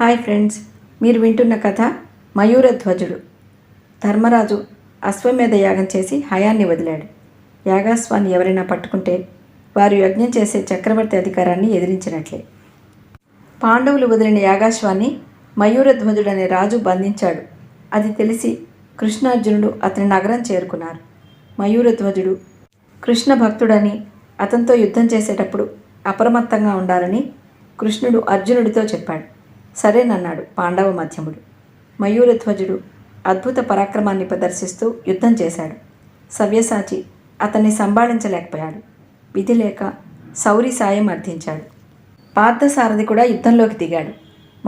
Hi friends మీరు వింటున్న కథ మయూరధ్వజుడు. ధర్మరాజు అశ్వమేధ యాగం చేసి హయాన్ని వదిలాడు. యాగాస్వాన్ని ఎవరైనా పట్టుకుంటే వారు యజ్ఞం చేసే చక్రవర్తి అధికారాన్ని ఎదిరించినట్లే. పాండవులు వదిలిన యాగాశ్వాన్ని అనే రాజు బంధించాడు. అది తెలిసి కృష్ణార్జునుడు అతని నగరం చేరుకున్నారు. మయూరధ్వజుడు కృష్ణ భక్తుడని అతనితో యుద్ధం చేసేటప్పుడు అప్రమత్తంగా ఉండాలని కృష్ణుడు అర్జునుడితో చెప్పాడు. సరేనన్నాడు పాండవ మధ్యముడు. మయూరధ్వజుడు అద్భుత పరాక్రమాన్ని ప్రదర్శిస్తూ యుద్ధం చేశాడు. సవ్యసాచి అతన్ని సంభాళించలేకపోయాడు. విధి లేక సౌరి సాయం అర్థించాడు. పార్థసారథి కూడా యుద్ధంలోకి దిగాడు.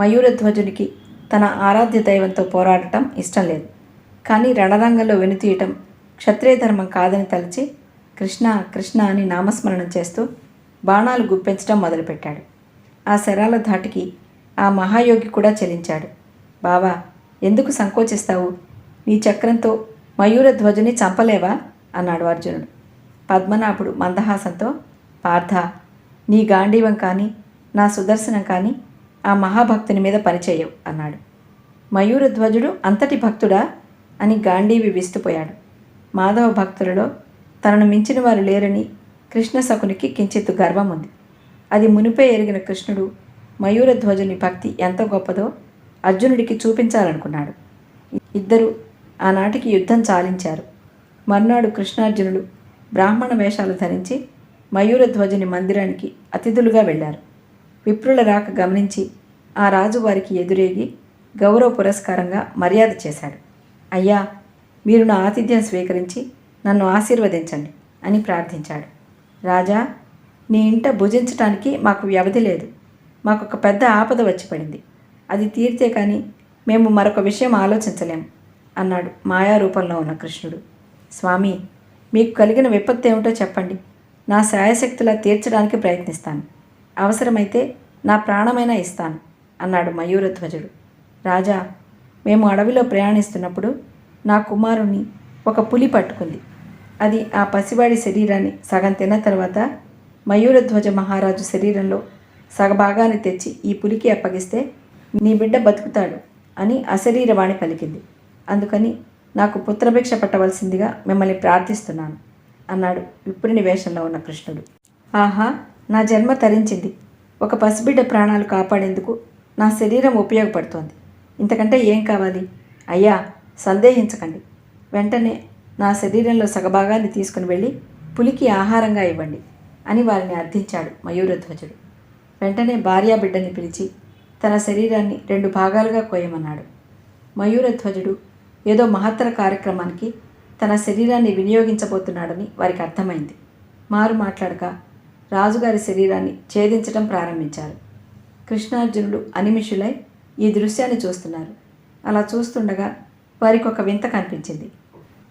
మయూరధ్వజునికి తన ఆరాధ్య దైవంతో పోరాడటం ఇష్టం లేదు. కానీ రణరంగంలో వెనుతీయటం క్షత్రియ ధర్మం కాదని తలచి కృష్ణ కృష్ణ అని నామస్మరణం చేస్తూ బాణాలు గుప్పించడం మొదలుపెట్టాడు. ఆ శరాల ధాటికి ఆ మహాయోగి కూడా చెలించాడు. బావా ఎందుకు సంకోచిస్తావు? నీ చక్రంతో మయూర ధ్వజుని చంపలేవా? అన్నాడు అర్జునుడు. పద్మనాభుడు మందహాసంతో పార్థ నీ గాంధీవం కానీ నా సుదర్శనం కానీ ఆ మహాభక్తుని మీద పనిచేయవు అన్నాడు. మయూర ధ్వజుడు అంతటి భక్తుడా? అని గాంధీవి విస్తుపోయాడు. మాధవ భక్తులలో తనను మించిన వారు లేరని కృష్ణసకునికి కించిత్ గర్వం ఉంది అది మునిపే ఎరిగిన కృష్ణుడు మయూరధ్వజుని భక్తి ఎంత గొప్పదో అర్జునుడికి చూపించాలనుకున్నాడు. ఇద్దరు ఆనాటికి యుద్ధం చాలించారు. మర్నాడు కృష్ణార్జునుడు బ్రాహ్మణ వేషాలు ధరించి మయూరధ్వజుని మందిరానికి అతిథులుగా వెళ్ళారు. విప్రుల రాక గమనించి ఆ రాజు వారికి ఎదురేగి గౌరవ పురస్కారంగా మర్యాద చేశాడు. అయ్యా మీరు నా ఆతిథ్యం స్వీకరించి నన్ను ఆశీర్వదించండి అని ప్రార్థించాడు. రాజా నీ ఇంట భుజించటానికి మాకు వ్యవధి లేదు. మాకు ఒక పెద్ద ఆపద వచ్చి పడింది. అది తీరితే కానీ మేము మరొక విషయం ఆలోచించలేం అన్నాడు మాయారూపంలో ఉన్న కృష్ణుడు. స్వామి మీకు కలిగిన విపత్తు ఏమిటో చెప్పండి. నా శాయశక్తులా తీర్చడానికి ప్రయత్నిస్తాను. అవసరమైతే నా ప్రాణమైనా ఇస్తాను అన్నాడు మయూరధ్వజుడు. రాజా మేము అడవిలో ప్రయాణిస్తున్నప్పుడు నా కుమారుణ్ణి ఒక పులి పట్టుకుంది. అది ఆ పసివాడి శరీరాన్ని సగం తిన్న తర్వాత మయూరధ్వజ మహారాజు శరీరంలో సగభాగాన్ని తెచ్చి ఈ పులికి అప్పగిస్తే నీ బిడ్డ బతుకుతాడు అని అశరీరవాణి పలికింది. అందుకని నాకు పుత్రభిక్ష పట్టవలసిందిగా మిమ్మల్ని ప్రార్థిస్తున్నాను అన్నాడు విప్రుని వేషంలో ఉన్న కృష్ణుడు. ఆహా నా జన్మ తరించింది. ఒక పసిబిడ్డ ప్రాణాలు కాపాడేందుకు నా శరీరం ఉపయోగపడుతోంది. ఇంతకంటే ఏం కావాలి? అయ్యా సందేహించకండి. వెంటనే నా శరీరంలో సగభాగాన్ని తీసుకుని వెళ్ళి పులికి ఆహారంగా ఇవ్వండి అని వారిని అర్థించాడు మయూరధ్వజుడు. వెంటనే భార్యా బిడ్డని పిలిచి తన శరీరాన్ని రెండు భాగాలుగా కోయమన్నాడు. మయూరధ్వజుడు ఏదో మహత్తర కార్యక్రమానికి తన శరీరాన్ని వినియోగించబోతున్నాడని వారికి అర్థమైంది. మారు మాట్లాడక రాజుగారి శరీరాన్ని ఛేదించడం ప్రారంభించారు. కృష్ణార్జునుడు అనిమిషులై ఈ దృశ్యాన్ని చూస్తున్నారు. అలా చూస్తుండగా వారికి ఒక వింత కనిపించింది.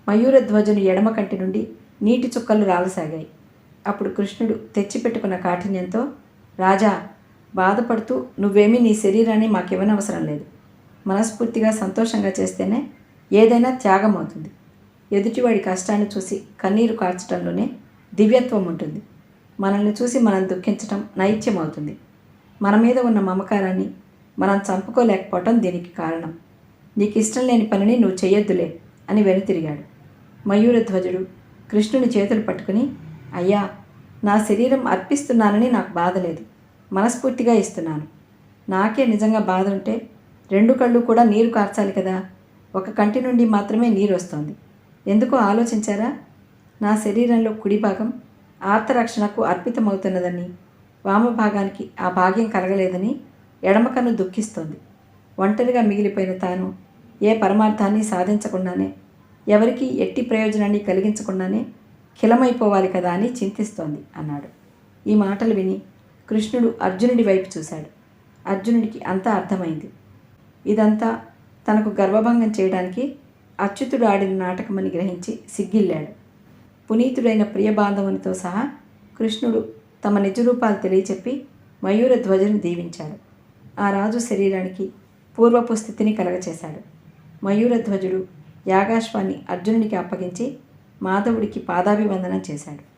మయూరధ్వజుని ఎడమ కంటి నుండి నీటి చుక్కలు రాలసాగాయి. అప్పుడు కృష్ణుడు తెచ్చిపెట్టుకున్న కాఠిన్యంతో రాజా బాధపడుతూ నువ్వేమీ నీ శరీరాన్ని మాకివ్వనవసరం లేదు. మనస్ఫూర్తిగా సంతోషంగా చేస్తేనే ఏదైనా త్యాగం అవుతుంది ఎదుటివాడి కష్టాన్ని చూసి కన్నీరు కార్చడంలోనే దివ్యత్వం ఉంటుంది. మనల్ని చూసి మనం దుఃఖించటం నైత్యం అవుతుంది మన మీద ఉన్న మమకారాన్ని మనం చంపుకోలేకపోవటం దీనికి కారణం. నీకు ఇష్టం లేని పనిని నువ్వు చేయొద్దులే అని వెనుతిరిగాడు. మయూరధ్వజుడు కృష్ణుని చేతులు పట్టుకుని అయ్యా నా శరీరం అర్పిస్తున్నానని నాకు బాధ లేదు. మనస్ఫూర్తిగా ఇస్తున్నాను. నాకే నిజంగా బాధ ఉంటే రెండు కళ్ళు కూడా నీరు కార్చాలి కదా. ఒక కంటి నుండి మాత్రమే నీరు వస్తోంది. ఎందుకో ఆలోచించారా? నా శరీరంలో కుడి భాగం ఆర్తరక్షణకు అర్పితమవుతున్నదని వామభాగానికి ఆ భాగ్యం కలగలేదని ఎడమకన్ను దుఃఖిస్తోంది. ఒంటరిగా మిగిలిపోయిన తాను ఏ పరమార్థాన్ని సాధించకుండానే ఎవరికి ఎట్టి ప్రయోజనాన్ని కలిగించకుండానే ఖిలమైపోవాలి కదా అని చింతిస్తోంది అన్నాడు. ఈ మాటలు విని కృష్ణుడు అర్జునుడి వైపు చూశాడు. అర్జునుడికి అంతా అర్థమైంది. ఇదంతా తనకు గర్వభంగం చేయడానికి అచ్యుతుడు ఆడిన నాటకమని గ్రహించి సిగ్గిల్లాడు. పునీతుడైన ప్రియబాంధవునితో సహా కృష్ణుడు తమ నిజరూపాలు తెలియచెప్పి మయూర ధ్వజను దీవించాడు ఆ రాజు శరీరానికి పూర్వపు స్థితిని కలగచేశాడు. మయూరధ్వజుడు యాగాశ్వాన్ని అర్జునుడికి అప్పగించి మాధవుడికి పాదాభివందనం చేశాడు.